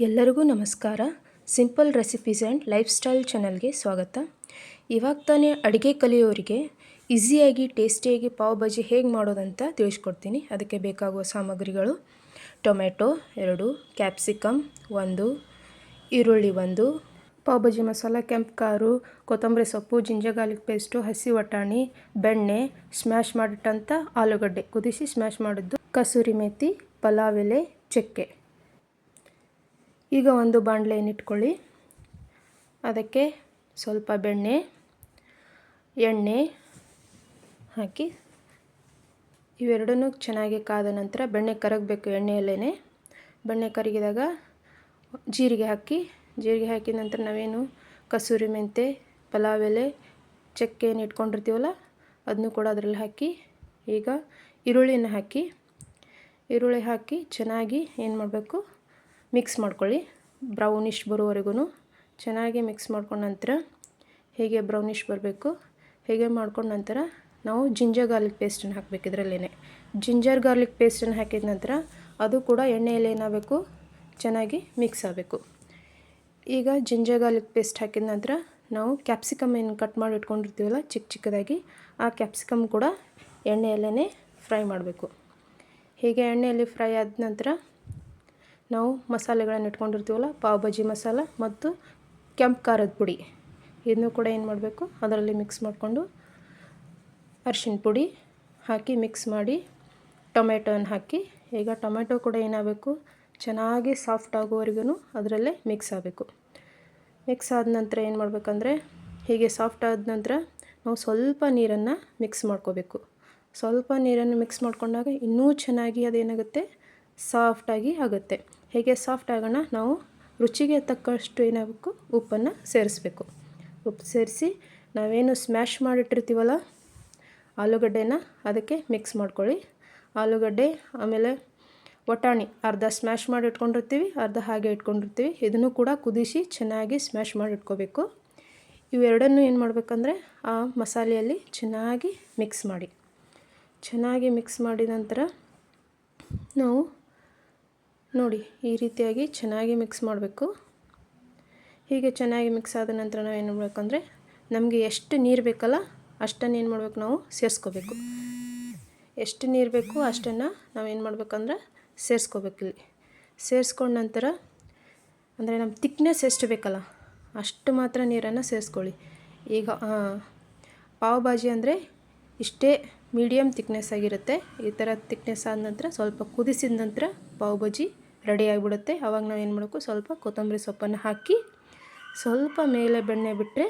ಎಲ್ಲರಿಗೂ ನಮಸ್ಕಾರ. Simple recipes and lifestyle ಚಾನಲ್ಗೆ ಸ್ವಾಗತ. ಇವಾಗ ತಾನೇ ಅಡುಗೆ ಕಲಿಯೋರಿಗೆ ಈಸಿಯಾಗಿ, ಟೇಸ್ಟಿಯಾಗಿ ಪಾವ್ ಭಾಜಿ ಹೇಗೆ ಮಾಡೋದಂತ ತಿಳಿಸ್ಕೊಡ್ತೀನಿ. ಅದಕ್ಕೆ ಬೇಕಾಗುವ ಸಾಮಗ್ರಿಗಳು ಟೊಮೆಟೊ ಎರಡು, ಕ್ಯಾಪ್ಸಿಕಮ್ ಒಂದು, ಈರುಳ್ಳಿ ಒಂದು, ಪಾವ್ ಭಾಜಿ ಮಸಾಲ, ಕೆಂಪು ಖಾರು, ಕೊತ್ತಂಬರಿ ಸೊಪ್ಪು ಜಿಂಜಗಾಲಿಕ್ ಪೇಸ್ಟು, ಹಸಿ ವಟಾಣಿ, ಬೆಣ್ಣೆ, ಸ್ಮ್ಯಾಶ್ ಮಾಡಿಟ್ಟಂಥ ಆಲೂಗಡ್ಡೆ ಕುದಿಸಿ ಸ್ಮ್ಯಾಶ್ ಮಾಡಿದ್ದು, ಕಸೂರಿ ಮೇಥಿ ಪಲಾವ್ ಎಲೆ, ಚಕ್ಕೆ. ಈಗ ಒಂದು ಬಾಣಲೆಯನ್ನು ಇಟ್ಕೊಳ್ಳಿ. ಅದಕ್ಕೆ ಸ್ವಲ್ಪ ಬೆಣ್ಣೆ, ಎಣ್ಣೆ ಹಾಕಿ ಇವೆರಡನ್ನೂ ಚೆನ್ನಾಗಿ ಕಾದ ನಂತರ ಬೆಣ್ಣೆ ಕರಗಬೇಕು ಎಣ್ಣೆಯಲ್ಲೇ ಬೆಣ್ಣೆ ಕರಗಿದಾಗ ಜೀರಿಗೆ ಹಾಕಿ, ಜೀರಿಗೆ ಹಾಕಿದ ನಂತರ ನಾವೇನು ಕಸೂರಿ ಮೆಂತೆ, ಪಲಾವ್ ಎಲೆ ಚಕ್ಕೆ ಏನು ಇಟ್ಕೊಂಡಿರ್ತೀವಲ್ಲ, ಅದನ್ನು ಕೂಡ ಅದರಲ್ಲಿ ಹಾಕಿ, ಈಗ ಈರುಳ್ಳಿನ ಹಾಕಿ, ಈರುಳ್ಳಿ ಹಾಕಿ ಚೆನ್ನಾಗಿ ಏನು ಮಾಡಬೇಕು ಮಿಕ್ಸ್ ಮಾಡ್ಕೊಳ್ಳಿ. ಬ್ರೌನಿಷ್ ಬರೋವರೆಗೂ ಚೆನ್ನಾಗಿ ಮಿಕ್ಸ್ ಮಾಡ್ಕೊಂಡ ನಂತರ ಹೇಗೆ ಬ್ರೌನಿಷ್ ಬರಬೇಕು, ಹೇಗೆ ಮಾಡ್ಕೊಂಡ ನಂತರ ನಾವು ಜಿಂಜರ್ ಗಾರ್ಲಿಕ್ ಪೇಸ್ಟನ್ನು ಹಾಕಬೇಕು ಇದರಲ್ಲೇ ಜಿಂಜರ್ ಗಾರ್ಲಿಕ್ ಪೇಸ್ಟನ್ನು ಹಾಕಿದ ನಂತರ ಅದು ಕೂಡ ಎಣ್ಣೆಯಲ್ಲಿ ಏನಾಗಬೇಕು, ಚೆನ್ನಾಗಿ ಮಿಕ್ಸ್ ಆಗಬೇಕು. ಈಗ ಜಿಂಜರ್ ಗಾರ್ಲಿಕ್ ಪೇಸ್ಟ್ ಹಾಕಿದ ನಂತರ ನಾವು ಕ್ಯಾಪ್ಸಿಕಮ್ ಏನು ಕಟ್ ಮಾಡಿ ಇಟ್ಕೊಂಡಿರ್ತೀವಲ್ಲ, ಚಿಕ್ಕ ಚಿಕ್ಕದಾಗಿ, ಆ ಕ್ಯಾಪ್ಸಿಕಮ್ ಕೂಡ ಎಣ್ಣೆಯಲ್ಲೇ ಫ್ರೈ ಮಾಡಬೇಕು. ಹೀಗೆ ಎಣ್ಣೆಯಲ್ಲಿ ಫ್ರೈ ಆದ ನಂತರ ನಾವು ಮಸಾಲೆಗಳನ್ನು ಇಟ್ಕೊಂಡಿರ್ತೀವಲ್ಲ, ಪಾವ್ ಭಾಜಿ ಮಸಾಲ ಮತ್ತು ಕೆಂಪು ಖಾರದ ಪುಡಿ. ಇದನ್ನು ಕೂಡ ಏನು ಮಾಡಬೇಕು? ಅದರಲ್ಲಿ ಮಿಕ್ಸ್ ಮಾಡಿಕೊಂಡು ಅರ್ಶಿನ ಪುಡಿ ಹಾಕಿ ಮಿಕ್ಸ್ ಮಾಡಿ ಟೊಮೆಟೊನ ಹಾಕಿ, ಈಗ ಟೊಮೆಟೊ ಕೂಡ ಏನಾಗಬೇಕು? ಚೆನ್ನಾಗಿ ಸಾಫ್ಟ್ ಆಗೋವರೆಗೂ ಅದರಲ್ಲೇ ಮಿಕ್ಸ್ ಆಗಬೇಕು. ಮಿಕ್ಸ್ ಆದ ನಂತರ ಏನು ಮಾಡಬೇಕಂದ್ರೆ, ಹೀಗೆ ಸಾಫ್ಟ್ ಆದ ನಂತರ ನಾವು ಸ್ವಲ್ಪ ನೀರನ್ನು ಮಿಕ್ಸ್ ಮಾಡ್ಕೋಬೇಕು. ಸ್ವಲ್ಪ ನೀರನ್ನು ಮಿಕ್ಸ್ ಮಾಡ್ಕೊಂಡಾಗ ಇನ್ನೂ ಚೆನ್ನಾಗಿ ಅದೇನಾಗುತ್ತೆ? ಸಾಫ್ಟಾಗಿ ಆಗುತ್ತೆ. ಹೇಗೆ ಸಾಫ್ಟ್ ಆಗೋಣ, ನಾವು ರುಚಿಗೆ ತಕ್ಕಷ್ಟು ಏನಾಗಬೇಕು, ಉಪ್ಪನ್ನು ಸೇರಿಸ್ಬೇಕು. ಉಪ್ಪು ಸೇರಿಸಿ ನಾವೇನು ಸ್ಮ್ಯಾಶ್ ಮಾಡಿಟ್ಟಿರ್ತೀವಲ್ಲ, ಆಲೂಗಡ್ಡೆನ ಅದಕ್ಕೆ ಮಿಕ್ಸ್ ಮಾಡ್ಕೊಳ್ಳಿ. ಆಲೂಗಡ್ಡೆ, ಆಮೇಲೆ ವಟಾಣಿ, ಅರ್ಧ ಸ್ಮ್ಯಾಶ್ ಮಾಡಿ ಇಟ್ಕೊಂಡಿರ್ತೀವಿ ಅರ್ಧ ಹಾಗೆ ಇಟ್ಕೊಂಡಿರ್ತೀವಿ. ಇದನ್ನು ಕೂಡ ಕುದಿಸಿ ಚೆನ್ನಾಗಿ ಸ್ಮ್ಯಾಶ್ ಮಾಡಿ ಇಟ್ಕೋಬೇಕು ಇವೆರಡನ್ನೂ ಏನು ಮಾಡಬೇಕಂದ್ರೆ, ಆ ಮಸಾಲೆಯಲ್ಲಿ ಚೆನ್ನಾಗಿ ಮಿಕ್ಸ್ ಮಾಡಿ. ಚೆನ್ನಾಗಿ ಮಿಕ್ಸ್ ಮಾಡಿದ ನಂತರ, ನಾವು ನೋಡಿ, ಈ ರೀತಿಯಾಗಿ ಚೆನ್ನಾಗಿ ಮಿಕ್ಸ್ ಮಾಡಬೇಕು. ಹೀಗೆ ಚೆನ್ನಾಗಿ ಮಿಕ್ಸ್ ಆದ ನಂತರ ನಾವು ಏನು ಮಾಡಬೇಕು ಅಂದರೆ, ನಮಗೆ ಎಷ್ಟು ನೀರು ಬೇಕಲ್ಲ ಅಷ್ಟನ್ನು ಏನು ಮಾಡಬೇಕು ನಾವು ಸೇರಿಸ್ಕೋಬೇಕು. ಎಷ್ಟು ನೀರು ಬೇಕು ಅಷ್ಟನ್ನು ನಾವೇನು ಮಾಡಬೇಕಂದ್ರೆ ಸೇರಿಸ್ಕೋಬೇಕಿಲ್ಲಿ ಸೇರಿಸ್ಕೊಂಡ ನಂತರ, ಅಂದರೆ ನಮ್ಮ ತಿಕ್ನೆಸ್ ಎಷ್ಟು ಬೇಕಲ್ಲ ಅಷ್ಟು ಮಾತ್ರ ನೀರನ್ನು ಸೇರಿಸ್ಕೊಳ್ಳಿ. ಈಗ ಪಾವ್ ಭಾಜಿ ಅಂದರೆ ಇಷ್ಟೇ ಮೀಡಿಯಮ್ ತಿಕ್ನೆಸ್ ಆಗಿರುತ್ತೆ. ಈ ಥರ ತಿಕ್ನೆಸ್ ಆದ ನಂತರ ಸ್ವಲ್ಪ ಕುದಿಸಿದ ನಂತರ ಪಾವ್ ಭಾಜಿ ರೆಡಿ ಆಗಿಬಿಡುತ್ತೆ. ಆವಾಗ ನಾವು ಏನು ಮಾಡಬೇಕು? ಸ್ವಲ್ಪ ಕೊತ್ತಂಬರಿ ಸೊಪ್ಪನ್ನು ಹಾಕಿ, ಸ್ವಲ್ಪ ಮೇಲೆ ಬೆಣ್ಣೆ ಬಿಟ್ಟರೆ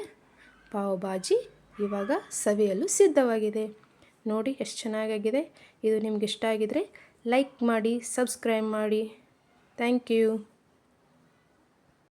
ಪಾವ್ ಬಾಜಿ ಇವಾಗ ಸವಿಯಲು ಸಿದ್ಧವಾಗಿದೆ. ನೋಡಿ ಎಷ್ಟು ಚೆನ್ನಾಗಾಗಿದೆ. ಇದು ನಿಮ್ಗೆ ಇಷ್ಟ ಆಗಿದರೆ ಲೈಕ್ ಮಾಡಿ, ಸಬ್ಸ್ಕ್ರೈಬ್ ಮಾಡಿ. Thank you.